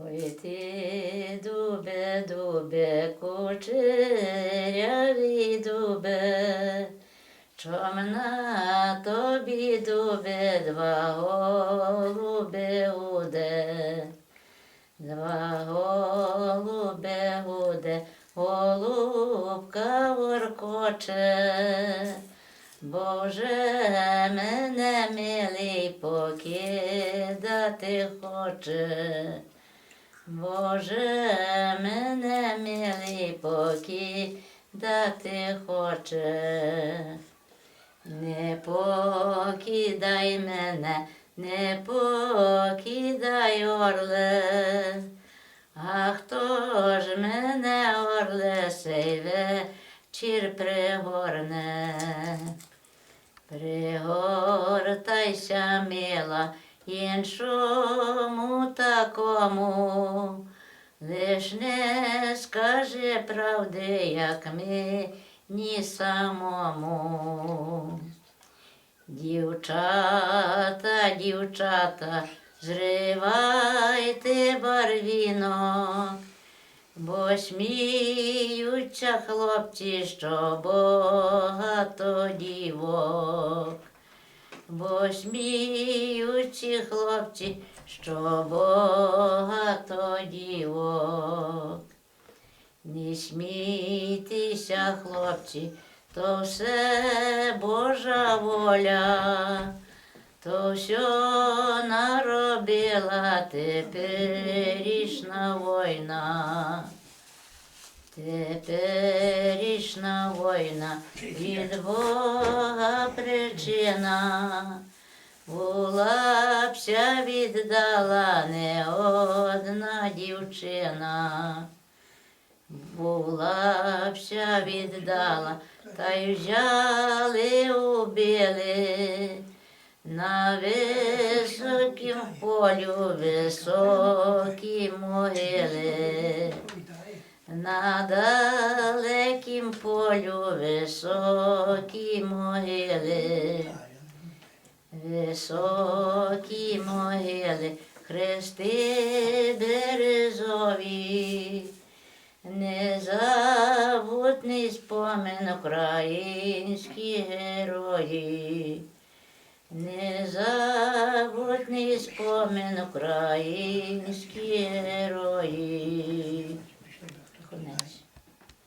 Ой ти, дубе, дубе, кучерявий дубе, чом на тобі дубе, два голуби гуде, два голубе гуде, голубка воркоче. Боже, мене милий покидати хоче. Боже, мене милий покидати хоче. Не покидай мене, не покидай орле. А хто ж мене орле сей вечір пригорне? Пригортайся, мила, іншому такому, лиш не скажи правди, як мені самому. Дівчата, дівчата, зривайте барвінок, бо сміються хлопці, що багато дівок. Бо сміються хлопці, що багато дівок. Не смійтеся, хлопці, то все Божа воля, то все наробила теперішна війна. Теперішна війна від Бога причина. Була б ся віддала не одна дівчина. Була б ся віддала, та й взяли убили. На високім полю високі могили. На далекім полю високі могили, високі могили, хрести березові, незабутний спомин українські герої, незабутний спомин українські герої.